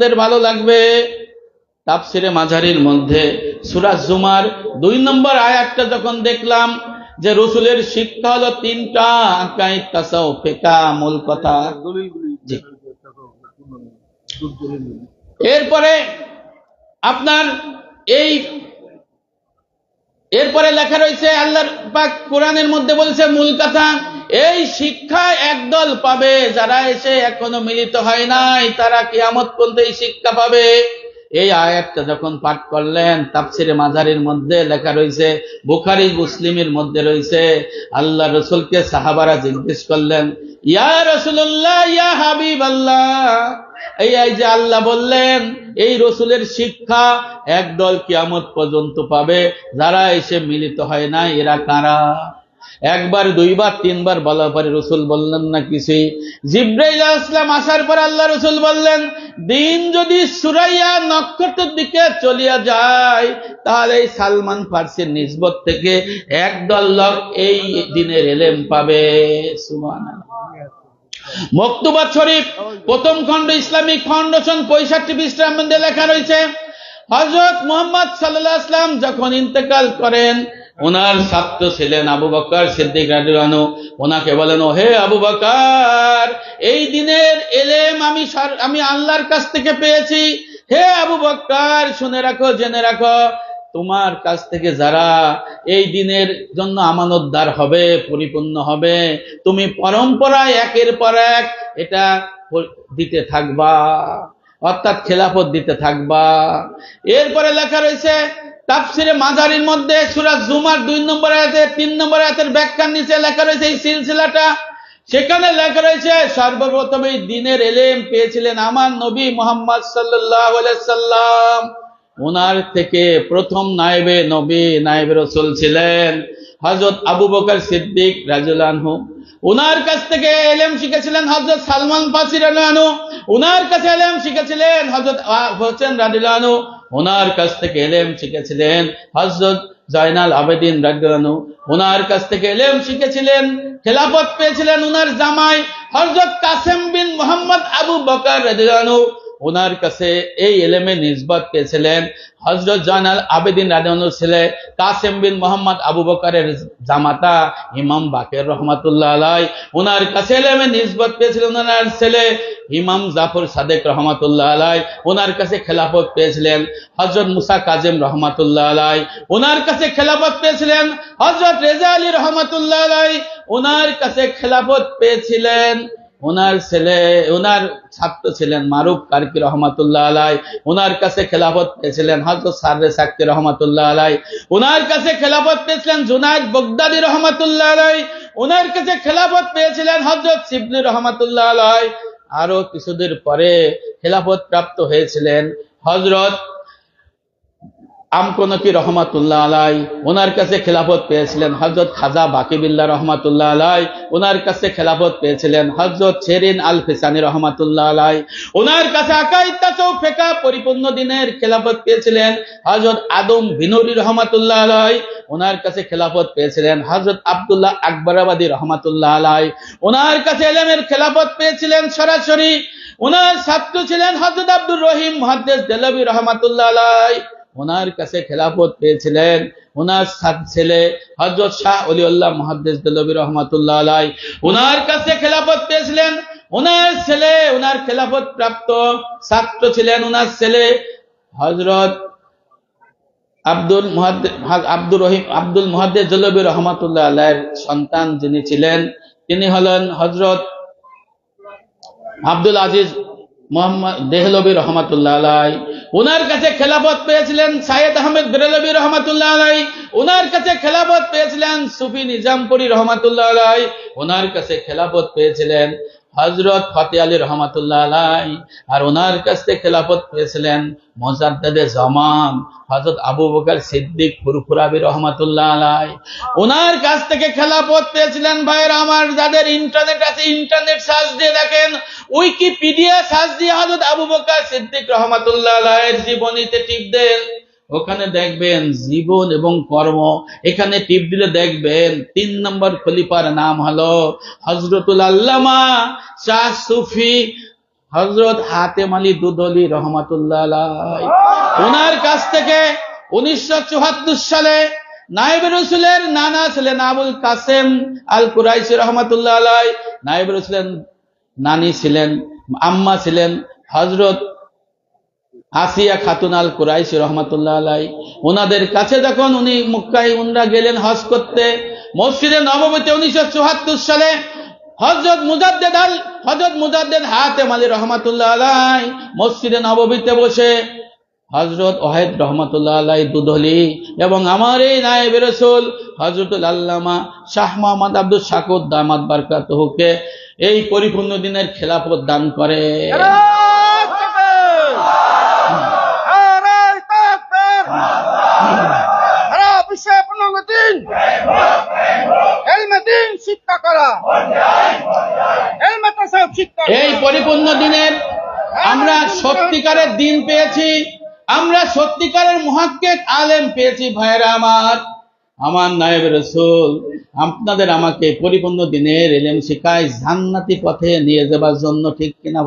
আপনাদের ভালো লাগবে। তাফসিরে মাঝারির মধ্যে সুরাজ জুমার দুই নম্বর আয়াতটা যখন দেখলাম যে রসুলের শিক্ষা হলো তিনটা ফেকা মূল কথা। এরপরে আপনার এই এরপরে লেখা রয়েছে, আল্লাহর পাক কোরআনের মধ্যে বলছে মূল কথা এই শিক্ষা একদল পাবে, যারা এসে এখনও মিলিত হয় নাই, তারা কিয়ামত পর্যন্ত এই শিক্ষা পাবে। এই আয়াতটা যখন পাঠ করলেন, তাফসিরে মাজারের মধ্যে লেখা রয়েছে, বুখারি, মুসলিমের মধ্যে রয়েছে। আল্লাহ রসুলকে সাহাবারা জিজ্ঞেস করলেন, ইয়া রসুল্লাহ ইয়া হাবিব আল্লাহ এই যে আল্লাহ বললেন, এই রসুলের শিক্ষা একদল কিয়ামত পর্যন্ত পাবে, যারা এসে মিলিত হয় না এরা কারা? একবার, দুইবার, তিনবার বলার পরে রসুল বললেন না কিছুই জিব্রাইল ইসলাম আসার পর আল্লাহ রসুল বললেন, দিন যদি সুরাইয়া নক্ষত্রের দিকে চলিয়া যায়, তাহলে এই সালমান ফার্সির নিসবত থেকে একদল লোক এই দিনের এলেম পাবে। সুবহানাল্লাহ। মক্তুবাদ শরীফ, প্রথম খণ্ড ইসলামিক ফাউন্ডেশন পঁয়ষট্টি মধ্যে লেখা রয়েছে হজরত মোহাম্মদ সাল্লাহ আসলাম যখন ইন্তেকাল করেন ওনার ছাত্র ছিলেন আবু বকর সিদ্দিক রাজু ওনাকে বলেন ও হে আবু বকর, এই দিনের এলেম আমি আমি আল্লাহর কাছ থেকে পেয়েছি। হে আবু বকর, শুনে রাখো, জেনে রাখো, তোমার কাছ থেকে যারা এই দিনের জন্য আমানতদার হবে, পরিপূর্ণ হবে, তুমি পরম্পরায় একের পর এক এটা দিতে থাকবা। অর্থাৎ খেলাফত দিতে থাকবা। এরপরে লেখা রয়েছে, তাফসিরে মাজারির মধ্যে সুরাজ জুমার দুই নম্বর আয়াতে তিন নম্বর আয়াতের ব্যাখ্যার নিচে লেখা রয়েছে এই সিলসিলাটা। সেখানে লেখা রয়েছে, সর্বপ্রথম এই দিনের এলেম পেয়েছিলেন আমার নবী মোহাম্মদ সাল্লাহ সাল্লাম। ওনার থেকে প্রথম নায়েবে নবী, নায়েবে রসুল ছিলেন হজরত আবু বকর সিদ্দিক রাজুলানহু ওনার কাছ থেকে এলেম শিখেছিলেন হজরত সালমান ফাসির আনু ওনার কাছে এলেম শিখেছিলেন হজরত হোসেন রাদিলানু ওনার কাছ থেকে এলেম শিখেছিলেন হজরত জয়নাল আবেদিন রাদিলানু ওনার কাছ থেকে এলেম শিখেছিলেন, খেলাফত পেয়েছিলেন ওনার জামাই হজরত কাসেম বিন মোহাম্মদ আবু বকার রাদিলানু ওনার কাছে এই এলেমে নিসবত পেয়েছিলেন। হজরত জানাল আবেদিন রাজানুর ছেলে কাসেম বিন মোহাম্মদ আবু বকরের জামাতা ইমাম বাকের রহমাতুল্লাহ আলাই ওনার কাছে এলেমে নিসবত পেয়েছিলেন ওনার ছেলে ইমাম জাফর সাদেক রহমাতুল্লাহ আলাই ওনার কাছে খেলাফত পেয়েছিলেন হজরত মুসা কাজেম রহমাতুল্লাহ আলাই ওনার কাছে খেলাফত পেয়েছিলেন হজরত রেজা আলী রহমাতুল্লাহ আলাই ওনার কাছে খেলাফত পেয়েছিলেন ওনার ছেলে, ওনার ছাত্র ছিলেন মারুফ কার্কি রহমাতুল্লাহ আলাই। ওনার কাছে খেলাফত পেয়েছিলেন হজরত সাররে সাক্তি রহমাতুল্লাহ আলাই। ওনার কাছে খেলাফত পেয়েছিলেন জুনায়দ বগদাদি রহমাতুল্লাহ আলাই। ওনার কাছে খেলাফত পেয়েছিলেন হজরত শিবলি রহমাতুল্লাহ আলাই। আরও কিছুদিন পরে খেলাফত প্রাপ্ত হয়েছিলেন হজরত আমকনকি রহমাতুল্লাহ আলাই ওনার কাছে খেলাফত পেয়েছিলেন হজরত খাজা বাকিবিল্লা রহমাতুল্লাহ আলাই। ওনার কাছে খেলাফত পেয়েছিলেন হজরত শেরিন আল ফিসানি রহমাতুল্লাহ আলাই। ওনার কাছে ফেকা পরিপূর্ণ দিনের খেলাফত পেয়েছিলেন হজরত আদম বিনুরি রহমাতুল্লাহ আলাই। ওনার কাছে খেলাফত পেয়েছিলেন হজরত আব্দুল্লাহ আকবরাবাদী রহমাতুল্লাহ আলাই। ওনার কাছে এলেমের খেলাফত পেয়েছিলেন সরাসরি। ওনার ছাত্র ছিলেন হজরত আব্দুর রহিম মহাদ্দেশ দেলবী রহমাতুল্লাহ আলাই। ওনার কাছে খেলাফত পেয়েছিলেন। ওনার ছেলে হজরত শাহ অলিউল্লাহ মহাদ্দেশ দেলবী রহমাতুল্লাহ আলাই ওনার কাছে খেলাফত পেয়েছিলেন। ওনার ছেলে, ওনার খেলাফত প্রাপ্ত ছাত্র ছিলেন ওনার ছেলে হজরত আব্দুল আব্দুর রহিম আব্দুল মুহাদ্দিস জলবী রহমাতুল্লাহ আলাইয়ের সন্তান যিনি ছিলেন, তিনি হলেন হজরত আব্দুল আজিজ মোহাম্মদ দেহলবী রহমাতুল্লাহ আলাই ওনার কাছে খেলাফত পেয়েছিলেন সায়েদ আহমেদ বেরেলবী রহমাতুল্লাহ আলাই ওনার কাছে খেলাফত পেয়েছিলেন সুফি নিজামপুরি রহমাতুল্লাহ আলাই ওনার কাছে খেলাফত পেয়েছিলেন হজরত ফতে আলী রহমাতুল্লাহ আলাই আর ওনার কাছ থেকে খেলাফত পেয়েছিলেন মোজাদ্দেদে জামান হজরত আবু বকর সিদ্দিক ফুরফুরাবি রহমাতুল্লাহ আলাই ওনার কাছ থেকে খেলাফত পেয়েছিলেন ভাইয়ের আমার, যাদের ইন্টারনেট আছে, ইন্টারনেট সার্চ দিয়ে দেখেন, উইকিপিডিয়া সার্চ দিয়ে হজরত আবু বকর সিদ্দিক রহমাতুল্লাহ আলাইয়ের জীবনীতে টিপ দেন। ওখানে দেখবেন জীবন এবং কর্ম এখানে টিপ দিলে দেখবেন তিন নম্বর খলিফার নাম হলো হজরতুল আল্লামা শাহ সুফি হজরত হাতেম আলী দুদলি রহমাতুল্লাহ। ওনার কাছ থেকে উনিশশো চুয়াত্তর সালে নায়েব রসুলের নানা ছিলেন আবুল কাসেম আল কুরাইশি রহমাতুল্লাহ নায়েব রসুলের নানি ছিলেন আম্মা ছিলেন হজরত আসিয়া খাতুন আল কুরাইশি রহমাতুল্লাহ আলাই ওনাদের কাছে যখন উনি মুক্কাই উনরা গেলেন হজ করতে, মসজিদে নবমীতে উনিশশো চুয়াত্তর সালে হজরত মুজাদ্দেদ আল হজরত মুজাদ্দেদ হাতেম আলী রহমাতুল্লাহ আলাই মসজিদে নবমীতে বসে হজরত ওহেদ রহমতুল্লাহ আলাই দুধলি এবং আমার এই নায়েব রসুল হজরতুল আল্লামা শাহ মোহাম্মদ আব্দুল শাকুর দামাদ বারকাতহুকে এই পরিপূর্ণ দিনের খেলাফত দান করে সারা বিশ্বে পূর্ণাঙ্গ দিন হেলমেট দিন শিক্ষা করা হেলমেট সব শিক্ষা করা। এই পরিপূর্ণ দিনের আমরা সত্যিকারের দিন পেয়েছি। আমরা সত্যিকারের মহাক্কেক আলেম পেয়েছি ভাইরা আমার। আমার নায়েব রসুল আপনাদের আমাকে পরিপূর্ণ দিনের এলেম শিখায় জান্নাতি পথে নিয়ে যাবার জন্য ঠিক কিনা?